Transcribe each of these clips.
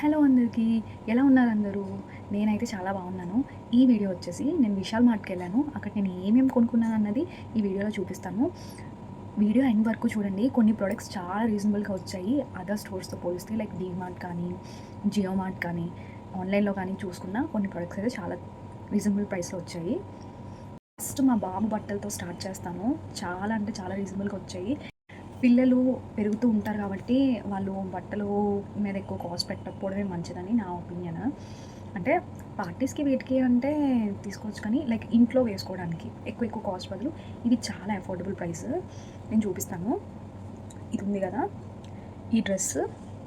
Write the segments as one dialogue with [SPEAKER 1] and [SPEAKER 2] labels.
[SPEAKER 1] Hello అందరికీ ఎలా ఉన్నారు అందరూ? నేనైతే చాలా బాగున్నాను. ఈ వీడియో వచ్చేసి నేను విశాల్ మార్ట్కి వెళ్ళాను. అక్కడ నేను ఏమేమి కొనుక్కున్నాను అన్నది ఈ వీడియోలో చూపిస్తాను. వీడియో ఎండ్ వరకు చూడండి. కొన్ని ప్రోడక్ట్స్ చాలా రీజనబుల్గా వచ్చాయి. అదర్ స్టోర్స్తో పోలిస్తే లైక్ మార్ట్ కానీ జియో మార్ట్ కానీ ఆన్లైన్లో కానీ చూసుకున్న కొన్ని ప్రోడక్ట్స్ అయితే చాలా రీజనబుల్ ప్రైస్లో వచ్చాయి. ఫస్ట్ మా బాబు బట్టలతో స్టార్ట్ చేస్తాను. చాలా అంటే చాలా రీజనబుల్గా వచ్చాయి. పిల్లలు పెరుగుతూ ఉంటారు కాబట్టి వాళ్ళు బట్టలు మీద ఎక్కువ కాస్ట్ పెట్టకపోవడమే మంచిదని నా ఒపీనియన్ అంటే పార్టీస్కి వీటికి అంటే తీసుకోవచ్చు కానీ లైక్ ఇంట్లో వేసుకోవడానికి ఎక్కువ ఎక్కువ కాస్ట్ బదులు ఇది చాలా అఫోర్డబుల్ ప్రైస్ నేను చూపిస్తాను. ఇది ఉంది కదా. ఈ డ్రెస్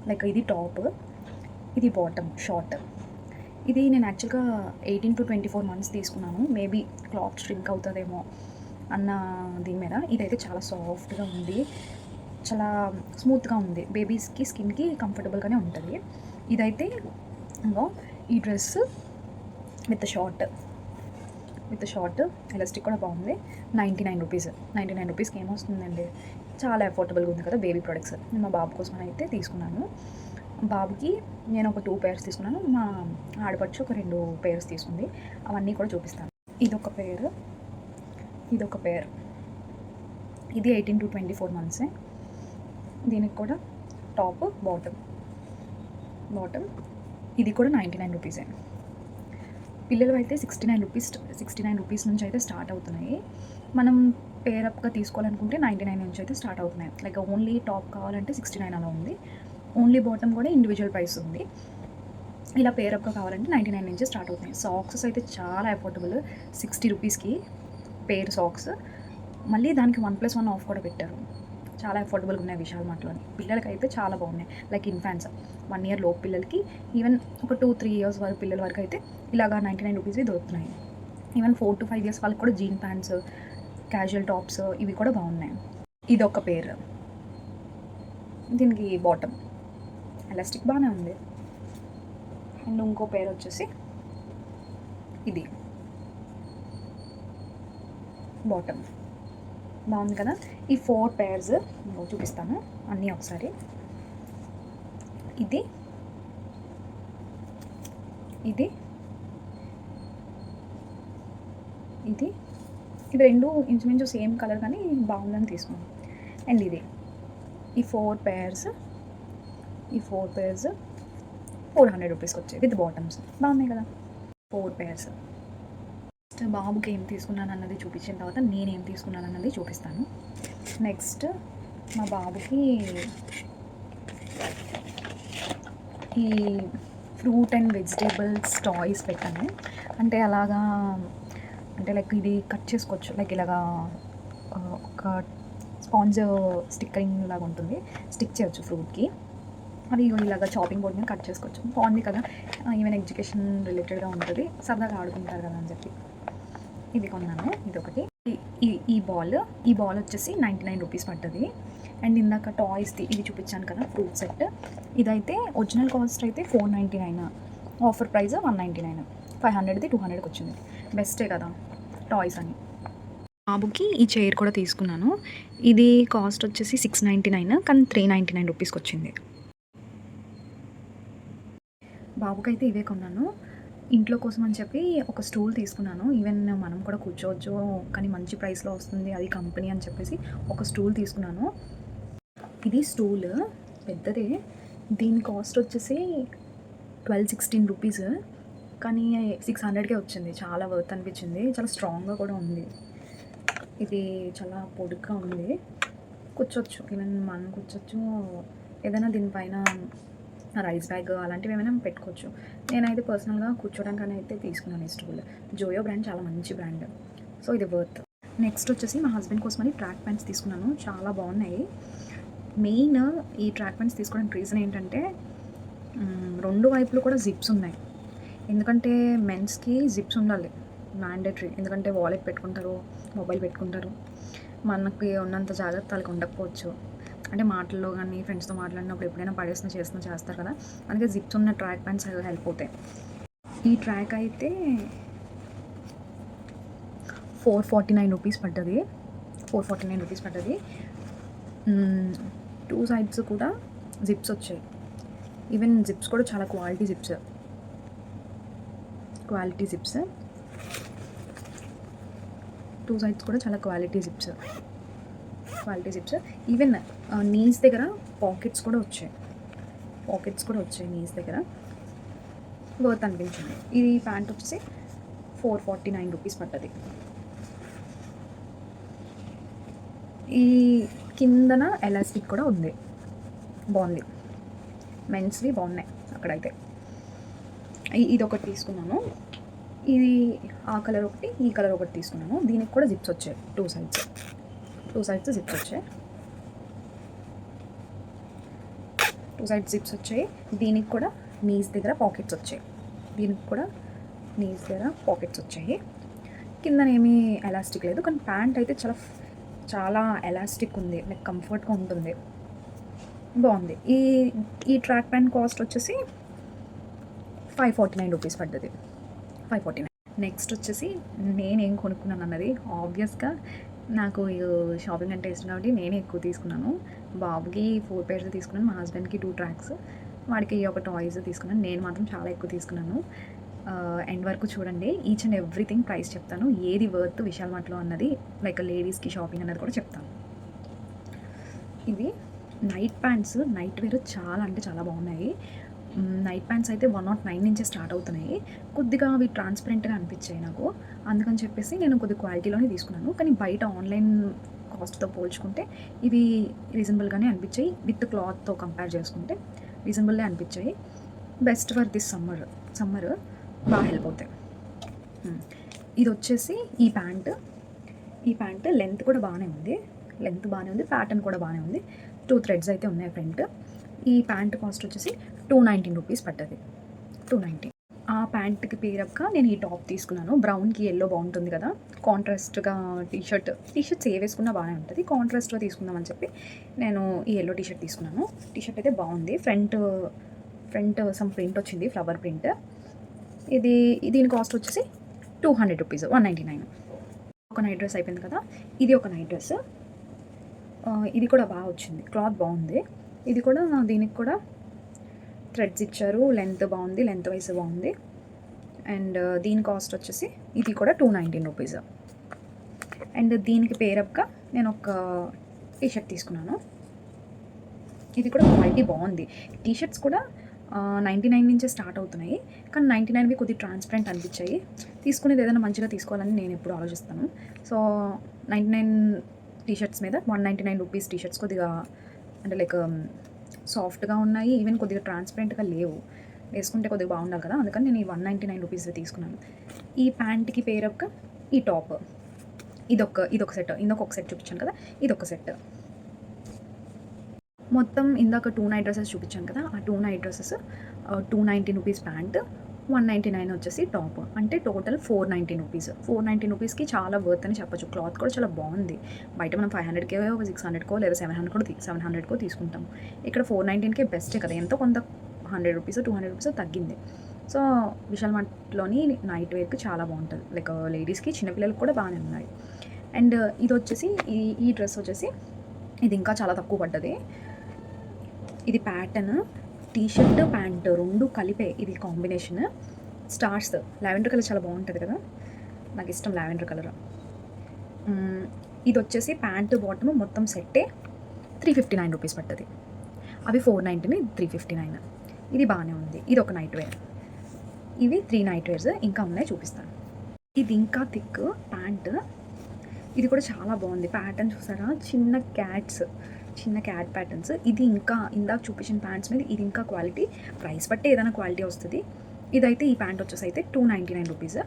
[SPEAKER 1] లైక్ ఇది టాప్ ఇది బాటమ్ షార్ట్ ఇది నేను యాక్చువల్గా eighteen to twenty four months తీసుకున్నాను. మేబీ క్లాత్ స్ట్రింక్ అవుతుందేమో అన్న దీని మీద. ఇదైతే చాలా సాఫ్ట్గా ఉంది. చాలా స్మూత్గా ఉంది. బేబీస్కి స్కిన్కి కంఫర్టబుల్గానే ఉంటుంది. ఇదైతే ఇంకా ఈ dress with short. With short elastic కూడా బాగుంది. Ninety nine rupees. Ninety nine రూపీస్కి ఏమొస్తుందండి? చాలా అఫోర్డబుల్గా ఉంది కదా బేబీ ప్రొడక్ట్స్. నేను మా బాబు కోసం అయితే తీసుకున్నాను. బాబుకి నేను ఒక టూ పేర్స్ తీసుకున్నాను. మా ఆడపడుచు ఒక రెండు పేర్స్ తీసుకుంది. అవన్నీ కూడా చూపిస్తాను. ఇదొక పేరు ఇదొక పేర్ ఇది ఎయిటీన్ టు ట్వంటీ ఫోర్ మంత్సే దీనికి కూడా టాప్ బాటమ్ బాటమ్ ఇది కూడా నైంటీ నైన్ రూపీసే పిల్లలు అయితే sixty nine rupees sixty nine rupees నుంచి అయితే స్టార్ట్ అవుతున్నాయి. మనం పేరప్గా తీసుకోవాలనుకుంటే నైంటీ నైన్ నుంచి అయితే స్టార్ట్ అవుతున్నాయి. లైక్ ఓన్లీ టాప్ కావాలంటే సిక్స్టీ నైన్ అలా ఉంది. ఓన్లీ బాటమ్ కూడా ఇండివిజువల్ ప్రైస్ ఉంది. ఇలా పేరప్గా కావాలంటే నైంటీ నైన్ నుంచి స్టార్ట్ అవుతున్నాయి. సాక్సెస్ అయితే చాలా అఫోర్డబుల్ సిక్స్టీ రూపీస్కి పేర్ సాక్స్ మళ్ళీ దానికి వన్ ప్లస్ వన్ ఆఫ్ కూడా పెట్టారు. చాలా అఫోర్డబుల్గా ఉన్నాయి విశాల్ మార్ట్లోని పిల్లలకి అయితే చాలా బాగున్నాయి. లైక్ ఇన్ఫాన్స్ వన్ ఇయర్ లోపు పిల్లలకి ఈవెన్ ఒక టూ త్రీ ఇయర్స్ వరకు పిల్లల వరకు అయితే ఇలాగా నైంటీ నైన్ రూపీస్ దొరుకుతున్నాయి. Even four to five years వాళ్ళకి కూడా జీన్ ప్యాంట్స్ క్యాజువల్ టాప్స్ ఇవి కూడా బాగున్నాయి. ఇది ఒక పేరు. దీనికి బాటమ్ ఎలాస్టిక్ బాగానే ఉంది. అండ్ ఇంకో పేరు వచ్చేసి ఇది. బాటమ్ బాగుంది కదా? ఈ ఫోర్ పేర్స్ ఇంకో చూపిస్తాను. అన్నీ ఒకసారి. ఇది. ఇది. ఇది. ఇది రెండు ఇంచుమించు సేమ్ కలర్ కానీ బాగుందని తీసుకున్నాను అండ్ ఇది. ఈ ఫోర్ పేర్స్ ఈ ఫోర్ పేర్స్ ఫోర్ హండ్రెడ్ రూపీస్కి వచ్చాయి. విత్ బాటమ్స్ బాగున్నాయి కదా? ఫోర్ పేర్స్ నెక్స్ట్ బాబుకి ఏం తీసుకున్నాను అన్నది చూపించిన తర్వాత నేనేం తీసుకున్నాను అన్నది చూపిస్తాను. నెక్స్ట్ మా బాబుకి ఈ ఫ్రూట్ అండ్ వెజిటేబుల్స్ టాయ్స్ పెట్టాను. అంటే అలాగా అంటే లైక్ ఇది కట్ చేసుకోవచ్చు. లైక్ ఇలాగా ఒక స్పాంజ్ స్టిక్కరింగ్ లాగా ఉంటుంది. స్టిక్ చేయొచ్చు ఫ్రూట్కి. అది ఇలాగ చాపింగ్ బోర్డ్ మీద కట్ చేసుకోవచ్చు. బాగుంది కదా. ఈవెన్ ఎడ్యుకేషన్ రిలేటెడ్గా ఉంటుంది. సరదాగా ఆడుకుంటారు కదా అని చెప్పి. ఇది కొన్నాను. ఇది ఒకటి ఈ- ఈ ఈ బాల్ ఈ బాల్ వచ్చేసి నైంటీ నైన్ రూపీస్ పడ్డది. అండ్ ఇందాక టాయ్స్ది ఇది చూపించాను కదా ఫ్రూట్ సెట్ ఇదైతే ఒరిజినల్ కాస్ట్ అయితే four ninety nine offer price one ninety nine five హండ్రెడ్ది two హండ్రెడ్కి వచ్చింది. బెస్టే కదా టాయ్స్ అని. బాబుకి ఈ చైర్ కూడా తీసుకున్నాను. ఇది కాస్ట్ వచ్చేసి సిక్స్ నైంటీ నైన్ కానీ త్రీ నైంటీ నైన్ రూపీస్కి వచ్చింది. బాబుకైతే ఇవే కొన్నాను. ఇంట్లో కోసం అని చెప్పి ఒక స్టూల్ తీసుకున్నాను. ఈవెన్ మనం కూడా కూర్చోవచ్చు కానీ మంచి ప్రైస్లో వస్తుంది అది కంపెనీ అని చెప్పేసి ఒక స్టూల్ తీసుకున్నాను. ఇది స్టూల్ పెద్దదే. దీని కాస్ట్ వచ్చేసి ట్వెల్వ్ సిక్స్టీన్ రూపీస్. కానీ సిక్స్ హండ్రెడ్కే వచ్చింది. చాలా వర్త్ అనిపించింది. చాలా స్ట్రాంగ్గా కూడా ఉంది. ఇది చాలా పొడుగ్గా ఉంది. కూర్చోవచ్చు. ఈవెన్ మనం కూర్చోవచ్చు. ఏదైనా దీనిపైన రైస్ బ్యాగ్ అలాంటివి ఏమైనా పెట్టుకోవచ్చు. నేనైతే పర్సనల్గా కూర్చోడానికి అయితే తీసుకున్నాను ఈ స్టూల్ జోయో బ్రాండ్ చాలా మంచి బ్రాండ్ సో ఇది వర్త్ నెక్స్ట్ వచ్చేసి మా హస్బెండ్ కోసమని ట్రాక్ ప్యాంట్స్ తీసుకున్నాను. చాలా బాగున్నాయి. మెయిన్ ఈ ట్రాక్ ప్యాంట్స్ తీసుకోవడానికి రీజన్ ఏంటంటే రెండు వైపులు కూడా జిప్స్ ఉన్నాయి. ఎందుకంటే మెన్స్కి జిప్స్ ఉండాలి. మ్యాండేటరీ ఎందుకంటే వాలెట్ పెట్టుకుంటారు మొబైల్ పెట్టుకుంటారు. మనకి ఉన్నంత జాగ్రత్త వాళ్ళకి ఉండకపోవచ్చు. అంటే మాటల్లో కానీ ఫ్రెండ్స్తో మాట్లాడినప్పుడు ఎప్పుడైనా పడేసిన చేసిన చేస్తారు కదా? అందుకే జిప్స్ ఉన్న ట్రాక్ ప్యాంట్స్ హెల్ప్ అవుతాయి. ఈ ట్రాక్ అయితే ఫోర్ ఫార్టీ నైన్ రూపీస్ పడ్డది. ఫోర్ ఫార్టీ నైన్ రూపీస్ పడ్డది టూ సైడ్స్ కూడా జిప్స్ వచ్చాయి. ఈవెన్ జిప్స్ కూడా చాలా quality zips quality zips two sides కూడా చాలా quality zips quality zips even knees దగ్గర పాకెట్స్ కూడా వచ్చాయి. పాకెట్స్ కూడా వచ్చాయి నీస్ దగ్గర. వర్త్ అనిపించింది. ఇది ప్యాంట్ వచ్చేసి ఫోర్ ఫార్టీ నైన్ రూపీస్ పడ్డది. ఈ కిందన ఎలాస్టిక్ కూడా ఉంది. బాగుంది మెన్స్వి బాగున్నాయి అక్కడైతే. ఇది ఒకటి తీసుకున్నాను. ఇది ఆ కలర్ ఒకటి ఈ కలర్ ఒకటి తీసుకున్నాను. దీనికి కూడా జిప్స్ వచ్చాయి. Two sides two sides zips వచ్చాయి టూ సైడ్స్ జిప్స్ వచ్చాయి దీనికి కూడా నీస్ దగ్గర పాకెట్స్ వచ్చాయి. దీనికి కూడా నీస్ దగ్గర పాకెట్స్ వచ్చాయి. కిందనేమీ ఎలాస్టిక్ లేదు. కానీ ప్యాంట్ అయితే చాలా చాలా ఎలాస్టిక్ ఉంది. లైక్ కంఫర్ట్గా ఉంటుంది. బాగుంది. ఈ ఈ ట్రాక్ ప్యాంట్ కాస్ట్ వచ్చేసి ఫైవ్ ఫార్టీ నైన్ రూపీస్ పడ్డది. ఫైవ్ ఫార్టీ నైన్ నెక్స్ట్ వచ్చేసి నేనేం కొనుక్కున్నాను అన్నది ఆబ్వియస్గా నాకు షాపింగ్ అంటే ఇష్టం కాబట్టి నేనే ఎక్కువ తీసుకున్నాను. బాబుకి ఫోర్ పేర్స్ తీసుకున్నాను మా హస్బెండ్కి టూ ట్రాక్స్. వాడికి ఒక టాయ్స్ తీసుకున్నాను నేను మాత్రం చాలా ఎక్కువ తీసుకున్నాను. ఎండ్ వరకు చూడండి ఈచ్ అండ్ ఎవ్రీథింగ్ ప్రైస్ చెప్తాను. ఏది వర్త్ విశాల్ మార్ట్లో అన్నది లైక్ లేడీస్కి షాపింగ్ అన్నది కూడా చెప్తాను. ఇవి నైట్ ప్యాంట్స్ నైట్ వేర్ చాలా అంటే చాలా బాగున్నాయి. నైట్ ప్యాంట్స్ అయితే వన్ నాట్ నైన్ నుంచే స్టార్ట్ అవుతున్నాయి. కొద్దిగా అవి ట్రాన్స్పరెంట్గా అనిపించాయి నాకు. అందుకని చెప్పేసి నేను కొద్ది క్వాలిటీలోనే తీసుకున్నాను. కానీ బయట ఆన్లైన్ కాస్ట్తో పోల్చుకుంటే ఇవి రీజనబుల్గానే అనిపించాయి. విత్ క్లాత్తో కంపేర్ చేసుకుంటే రీజనబుల్లే అనిపించాయి. Best for this summer. Summer బాగా హెల్ప్ అవుతాయి. ఇది వచ్చేసి ఈ ప్యాంట్. ఈ ప్యాంట్ లెంత్ కూడా బాగానే ఉంది. లెంత్ బాగానే ఉంది. ప్యాటర్న్ కూడా బాగానే ఉంది. టూ థ్రెడ్స్ అయితే ఉన్నాయి ఫ్రంట్. ఈ ప్యాంట్ కాస్ట్ వచ్చేసి టూ నైంటీన్ రూపీస్ పడ్డది. టూ నైంటీన్ ఆ ప్యాంట్కి పేరక్క నేను ఈ టాప్ తీసుకున్నాను. బ్రౌన్కి ఎల్లో బాగుంటుంది కదా. కాంట్రాస్ట్గా టీషర్ట్ టీషర్ట్స్ ఏ వేసుకున్నా బాగానే ఉంటుంది. కాంట్రాస్ట్గా తీసుకుందామని చెప్పి నేను ఈ ఎల్లో టీషర్ట్ తీసుకున్నాను. టీషర్ట్ అయితే బాగుంది. ఫ్రంట్ ఫ్రంట్ సమ్ ప్రింట్ వచ్చింది ఫ్లవర్ ప్రింట్. ఇది దీని కాస్ట్ వచ్చేసి two hundred rupees one ninety nine. ఒక నైట్ డ్రెస్ అయిపోయింది కదా. ఇది ఒక నైట్ డ్రెస్. ఇది కూడా బాగా వచ్చింది. క్లాత్ బాగుంది. ఇది కూడా దీనికి కూడా థ్రెడ్స్ ఇచ్చారు. లెంత్ బాగుంది లెంత్ వైజ్ బాగుంది. అండ్ uh, దీని కాస్ట్ వచ్చేసి ఇది కూడా టూ నైంటీన్ రూపీస్ అండ్ దీనికి పేరప్గా నేను ఒక టీ షర్ట్ తీసుకున్నాను. ఇది కూడా క్వాలిటీ బాగుంది. టీ షర్ట్స్ కూడా uh, నైంటీ నైన్ నుంచే స్టార్ట్ అవుతున్నాయి. కానీ నైంటీ నైన్వి కొద్దిగా ట్రాన్స్పరెంట్ అనిపించాయి. తీసుకునేది ఏదైనా మంచిగా తీసుకోవాలని నేను ఎప్పుడు ఆలోచిస్తాను. So ninety nine T shirts మీద one ninety nine rupees T shirts కొద్దిగా అంటే లైక్ um, సాఫ్ట్గా ఉన్నాయి ఈవెన్ కొద్దిగా ట్రాన్స్పరెంట్గా లేవు. వేసుకుంటే కొద్దిగా బాగుండాలి కదా అందుకని నేను ఈ వన్ నైంటీ నైన్ రూపీస్ తీసుకున్నాను. ఈ ప్యాంట్కి పేరొక్క ఈ టాప్. ఇదొక ఇదొక సెట్. ఇందొక ఒక సెట్ చూపించాను కదా ఇదొక సెట్. మొత్తం ఇందాక టూ నైట్ డ్రెస్సెస్ చూపించాను కదా ఆ two night dresses two ninety rupees pant. One ninety nine వచ్చేసి టాప్. అంటే total four ninety rupees. Four ninety రూపీస్కి చాలా వర్త్ అని చెప్పచ్చు. క్లాత్ కూడా చాలా బాగుంది. బయట మనం ఫైవ్ హండ్రెడ్కే సిక్స్ హండ్రెడ్కో లేదా సెవెన్ హండ్రెడ్ కూడా సెవెన్ హండ్రెడ్కో తీసుకుంటాం. ఇక్కడ ఫోర్ నైంటీన్కే బెస్టే కదా. ఎంతో కొంత hundred rupees two hundred rupees తగ్గింది. సో విశాల్ మార్ట్లోని నైట్ వేర్కి చాలా బాగుంటుంది. లైక్ లేడీస్కి చిన్నపిల్లలకి కూడా బాగానే ఉన్నాయి. అండ్ ఇది వచ్చేసి ఈ ఈ డ్రెస్ వచ్చేసి ఇది ఇంకా చాలా తక్కువ పడ్డది. ఇది ప్యాటర్న్. టీ షర్ట్ ప్యాంట్ రెండు కలిపే ఇది కాంబినేషన్. స్టార్స్. లావెండర్ కలర్ చాలా బాగుంటుంది కదా? నాకు ఇష్టం లావెండర్ కలర్. ఇది వచ్చేసి ప్యాంటు బాటమ్ మొత్తం సెట్టే త్రీ ఫిఫ్టీ నైన్ రూపీస్ పడుతుంది. అవి ఫోర్ నైంటీని త్రీ ఫిఫ్టీ నైన్. ఇది బాగానే ఉంది. ఇది ఒక నైట్ వేర్ ఇవి త్రీ నైట్ వేర్స్ ఇంకా ఉన్నాయి చూపిస్తాను. ఇది ఇంకా థిక్ ప్యాంట్. ఇది కూడా చాలా బాగుంది. ప్యాటర్న్ చూసారా? చిన్న క్యాట్స్. చిన్న క్యాట్ ప్యాటర్న్స్ ఇది ఇంకా ఇందాక చూపించిన ప్యాంట్స్ మీద ఇది ఇంకా క్వాలిటీ ప్రైస్ బట్టి ఏదైనా క్వాలిటీ వస్తుంది. ఇదైతే ఈ ప్యాంట్ వచ్చేసి అయితే టూ నైంటీ నైన్ రూపీస్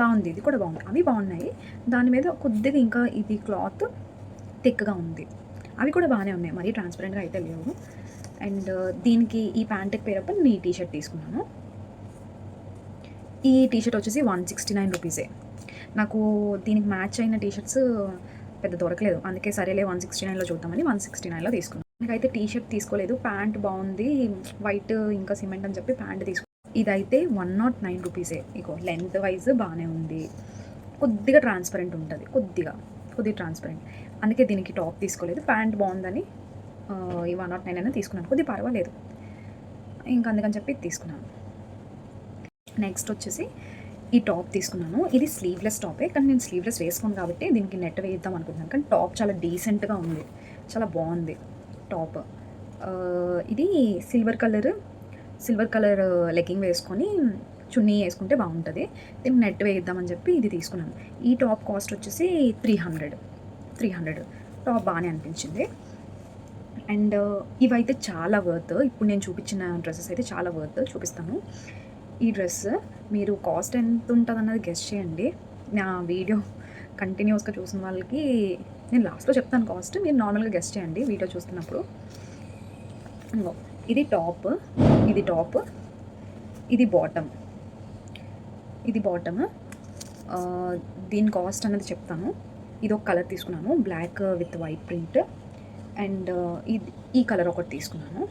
[SPEAKER 1] బాగుంది. ఇది కూడా బాగుంది. అవి బాగున్నాయి. దాని మీద కొద్దిగా ఇంకా ఇది క్లాత్ థిక్గా ఉంది. అవి కూడా బాగానే ఉన్నాయి. మరీ ట్రాన్స్పరెంట్గా అయితే లేవు. అండ్ uh, దీనికి ఈ ప్యాంట్కి పేరప్పుడు నేను ఈ టీ షర్ట్ తీసుకున్నాను. ఈ టీషర్ట్ వచ్చేసి వన్ సిక్స్టీ నైన్ రూపీసే నాకు దీనికి మ్యాచ్ అయిన టీషర్ట్స్ పెద్ద దొరకలేదు. అందుకే సరేలే వన్ సిక్స్టీ నైన్లో చూద్దామని వన్ సిక్స్టీ నైన్లో తీసుకున్నాను. నాకైతే టీ షర్ట్ తీసుకోలేదు. ప్యాంట్ బాగుంది. వైట్ ఇంకా సిమెంట్ అని చెప్పి ప్యాంట్ తీసుకున్నాను ఇదైతే వన్ నాట్ నైన్ రూపీసే. ఇగో లెంత్ వైజ్ బాగానే ఉంది. కొద్దిగా ట్రాన్స్పరెంట్ ఉంటుంది. కొద్దిగా కొద్దిగా ట్రాన్స్పరెంట్. అందుకే దీనికి టాప్ తీసుకోలేదు. ప్యాంట్ బాగుందని ఈ వన్ నాట్ నైన్ అయినా తీసుకున్నాను. కొద్దిగా పర్వాలేదు. ఇంకా అందుకని చెప్పి ఇది తీసుకున్నాను. నెక్స్ట్ వచ్చేసి ఈ టాప్ తీసుకున్నాను. ఇది స్లీవ్లెస్ టాపే కానీ నేను స్లీవ్లెస్ వేసుకోను కాబట్టి దీనికి నెట్ వేద్దాం అనుకుంటున్నాను. కానీ టాప్ చాలా డీసెంట్గా ఉంది. చాలా బాగుంది టాప్. ఇది silver colour silver colour legging వేసుకొని చున్నీ వేసుకుంటే బాగుంటుంది. దీనికి నెట్ వేద్దామని చెప్పి ఇది తీసుకున్నాను. ఈ టాప్ కాస్ట్ వచ్చేసి three hundred three hundred top బాగానే అనిపించింది. అండ్ ఇవైతే చాలా వర్త్ ఇప్పుడు నేను చూపించిన డ్రెస్సెస్ అయితే చాలా వర్త్ చూపిస్తాను. ఈ డ్రెస్ మీరు కాస్ట్ ఎంత ఉంటుంది అన్నది గెస్ట్ చేయండి. నా వీడియో కంటిన్యూస్గా చూసిన వాళ్ళకి నేను లాస్ట్లో చెప్తాను కాస్ట్ మీరు నార్మల్గా గెస్ట్ చేయండి వీడియో చూస్తున్నప్పుడు. ఇది టాప్ ఇది టాప్ ఇది బాటమ్. ఇది బాటమ్ దీని కాస్ట్ అనేది చెప్తాను. ఇది ఒక కలర్ తీసుకున్నాను black with white print. And ఇది ఈ కలర్ ఒకటి తీసుకున్నాను.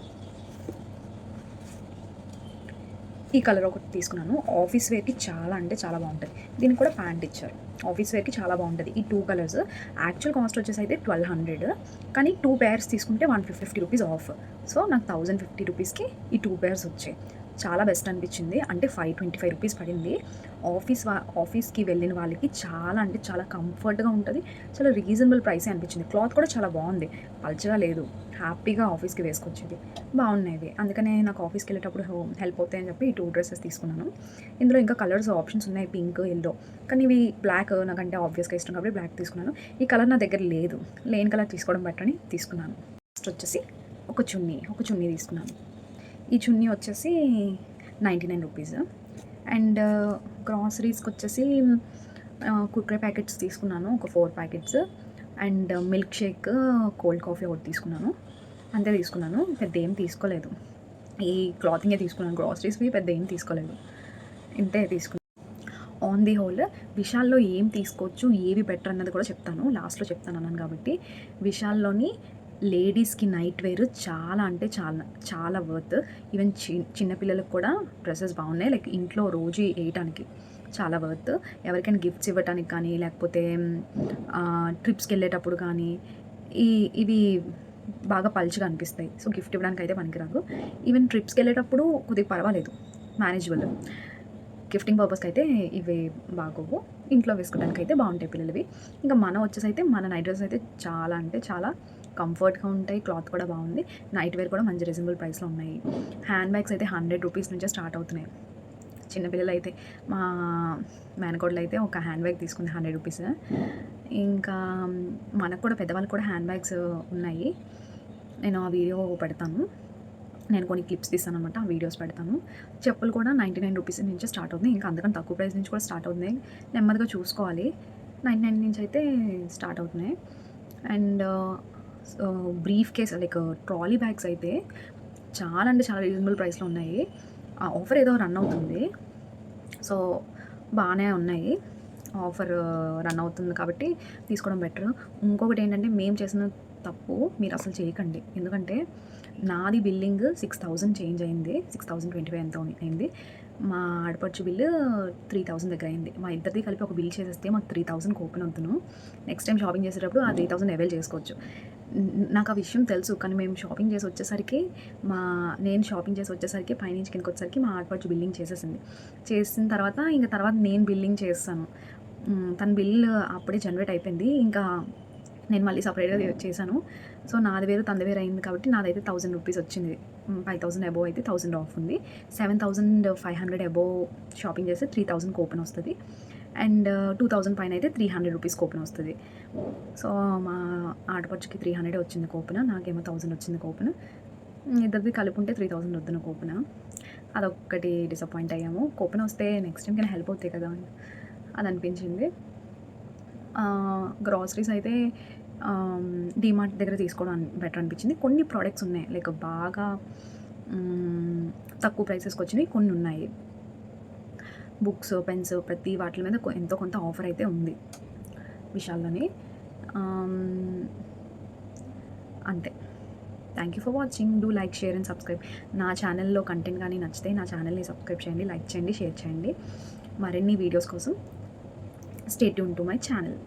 [SPEAKER 1] ఈ కలర్ ఒకటి తీసుకున్నాను. ఆఫీస్ వేర్కి చాలా అంటే చాలా బాగుంటుంది. దీనికి కూడా ప్యాంట్ ఇచ్చారు. ఆఫీస్ వేర్కి చాలా బాగుంటుంది. ఈ టూ కలర్స్ యాక్చువల్ కాస్ట్ వచ్చేసి అయితే ట్వెల్వ్ హండ్రెడ్. కానీ టూ పేర్స్ తీసుకుంటే one fifty rupees off. So నాకు థౌజండ్ ఫిఫ్టీ రూపీస్కి ఈ టూ పేర్స్ వచ్చాయి. చాలా బెస్ట్ అనిపించింది. అంటే ఫైవ్ ట్వంటీ ఫైవ్ రూపీస్ పడింది. ఆఫీస్ వా ఆఫీస్కి వెళ్ళిన వాళ్ళకి చాలా అంటే చాలా కంఫర్ట్గా ఉంటుంది. చాలా రీజనబుల్ ప్రైసే అనిపించింది. క్లాత్ కూడా చాలా బాగుంది. పల్చగా లేదు. హ్యాపీగా ఆఫీస్కి వేసుకొచ్చేది. బాగున్నాయి అందుకనే నాకు ఆఫీస్కి వెళ్ళేటప్పుడు హెల్ప్ అవుతాయని చెప్పి ఈ టూ డ్రెస్సెస్ తీసుకున్నాను. ఇందులో ఇంకా కలర్స్ ఆప్షన్స్ ఉన్నాయి. Pink yellow. కానీ ఇవి బ్లాక్ నాకంటే ఆబ్వియస్గా ఇష్టం కాబట్టి బ్లాక్ తీసుకున్నాను. ఈ కలర్ నా దగ్గర లేదు. లేని కలర్ తీసుకోవడం బెటర్ అని తీసుకున్నాను. నెక్స్ట్ వచ్చేసి ఒక చున్నీ. ఒక చున్నీ తీసుకున్నాను. ఈ చున్నీ వచ్చేసి నైంటీ నైన్ రూపీస్. అండ్ గ్రాసరీస్కి వచ్చేసి కుక్కరే ప్యాకెట్స్ తీసుకున్నాను ఒక four packets. And milkshake cold coffee ఒకటి తీసుకున్నాను. అంతే తీసుకున్నాను. పెద్ద ఏం తీసుకోలేదు. ఈ క్లాతింగే తీసుకున్నాను. గ్రాసరీస్వి పెద్ద ఏం తీసుకోలేదు. ఇంతే తీసుకున్నాను ఆన్ ది హోల్ విశాల్లో ఏం తీసుకోవచ్చు ఏవి బెటర్ అన్నది కూడా చెప్తాను. లాస్ట్లో చెప్తాను అన్నాను కాబట్టి. విశాల్లోని లేడీస్కి నైట్ వేర్ చాలా అంటే చాలా చాలా వర్త్. ఈవెన్ చి చిన్నపిల్లలకు కూడా డ్రెస్సెస్ బాగున్నాయి. లైక్ ఇంట్లో రోజు వేయటానికి చాలా వర్త్. ఎవరికైనా గిఫ్ట్స్ ఇవ్వటానికి కానీ లేకపోతే ట్రిప్స్కి వెళ్ళేటప్పుడు కానీ ఈ ఇవి బాగా పలుచగా అనిపిస్తాయి. సో గిఫ్ట్ ఇవ్వడానికి అయితే పనికిరాదు. ఈవెన్ ట్రిప్స్కి వెళ్ళేటప్పుడు కొద్దిగా పర్వాలేదు. మేనేజబుల్ గిఫ్టింగ్ పర్పస్కి అయితే ఇవి బాగోవు. ఇంట్లో వేసుకోవడానికి అయితే బాగుంటాయి పిల్లలవి. ఇంకా మనం వచ్చేసి అయితే మన నైట్ డ్రెస్ అయితే చాలా అంటే చాలా కంఫర్ట్గా ఉంటాయి క్లాత్ కూడా బాగుంది. నైట్ వేర్ కూడా మంచి రీజనబుల్ ప్రైస్లో ఉన్నాయి. హ్యాండ్ బ్యాగ్స్ అయితే హండ్రెడ్ రూపీస్ నుంచే స్టార్ట్ అవుతున్నాయి. చిన్నపిల్లలు అయితే మా మేనకోడలు అయితే ఒక హ్యాండ్ బ్యాగ్ తీసుకుంది హండ్రెడ్ రూపీస్. ఇంకా మనకు కూడా పెద్దవాళ్ళకి కూడా హ్యాండ్ బ్యాగ్స్ ఉన్నాయి. నేను ఆ వీడియో పెడతాను. నేను కొన్ని క్లిప్స్ తీస్తాను అనమాట ఆ వీడియోస్ పెడతాను. చెప్పులు కూడా నైంటీ నైన్ రూపీస్ నుంచి స్టార్ట్ అవుతుంది ఇంకా అందుకని తక్కువ ప్రైస్ నుంచి కూడా స్టార్ట్ అవుతుంది నెమ్మదిగా చూసుకోవాలి. నైన్ నైన్ నుంచి అయితే స్టార్ట్ అవుతున్నాయి. And briefcase like trolley bags అయితే చాలా అంటే చాలా రీజనబుల్ ప్రైస్లో ఉన్నాయి. ఆ ఆఫర్ ఏదో రన్ అవుతుంది. సో బాగానే ఉన్నాయి. ఆఫర్ రన్ అవుతుంది కాబట్టి తీసుకోవడం బెటర్ ఇంకొకటి ఏంటంటే మేము చేసిన తప్పు మీరు అసలు చేయకండి. ఎందుకంటే నాది బిల్లింగ్ సిక్స్ థౌజండ్ చేంజ్ అయింది. సిక్స్ థౌజండ్ ట్వంటీ ఫైవ్ ఎంత అయింది? మా ఆడపడుచు బిల్లు త్రీ థౌసండ్ దగ్గర అయింది. మా ఇద్దరిది కలిపి ఒక బిల్ చేసేస్తే మాకు త్రీ థౌజండ్ కూపన్ అవుతున్నాను నెక్స్ట్ టైం షాపింగ్ చేసేటప్పుడు ఆ త్రీ థౌసండ్ అవైల్ చేసుకోవచ్చు. నాకు ఆ విషయం తెలుసు. కానీ మేము షాపింగ్ చేసి వచ్చేసరికి మా నేను షాపింగ్ చేసి వచ్చేసరికి పైనుంచి కిందకి వచ్చేసరికి మా ఆడపడుచు బిల్లింగ్ చేసేసింది. చేసిన తర్వాత ఇంకా తర్వాత నేను బిల్లింగ్ చేస్తాను. తన బిల్ అప్పుడే జనరేట్ అయిపోయింది. ఇంకా నేను మళ్ళీ సపరేట్గా చేశాను. సో నాది వేరు తనది వేరు అయింది కాబట్టి నాదైతే థౌసండ్ రూపీస్ వచ్చింది. ఫైవ్ థౌసండ్ అబోవ్ అయితే థౌసండ్ ఆఫ్ ఉంది. Seven thousand five hundred above shopping చేస్తే త్రీ థౌసండ్ కూపన్ వస్తుంది. అండ్ టూ థౌసండ్ పైన అయితే త్రీ హండ్రెడ్ రూపీస్ కూపన్ వస్తుంది. సో మా ఆడపడుచుకి త్రీ హండ్రెడ్ వచ్చింది కూపన్ నాకేమో థౌసండ్ వచ్చింది కూపన్ ఇద్దరిది కలుపుంటే ఉంటే త్రీ థౌసండ్ వద్దున కూపన్ అదొక్కటి డిసప్పాయింట్ అయ్యాము. కూపన్ వస్తే నెక్స్ట్ టైం కానీ హెల్ప్ అవుతాయి కదా అది అనిపించింది గ్రాసరీస్ అయితే డిమార్ట్ దగ్గర తీసుకోవడం బెటర్ అనిపించింది. కొన్ని ప్రోడక్ట్స్ ఉన్నాయి. లైక్ బాగా తక్కువ ప్రైసెస్కి వచ్చినవి కొన్ని ఉన్నాయి. బుక్స్ పెన్స్ ప్రతి వాటి మీద కొ- ఎంతో కొంత ఆఫర్ అయితే ఉంది విశాల్లోని. అంతే. Thank you for watching do like share and subscribe నా ఛానల్లో కంటెంట్ కానీ నచ్చితే నా ఛానల్ని సబ్స్క్రైబ్ చేయండి లైక్ చేయండి షేర్ చేయండి. మరిన్ని వీడియోస్ కోసం state Yoon to my channel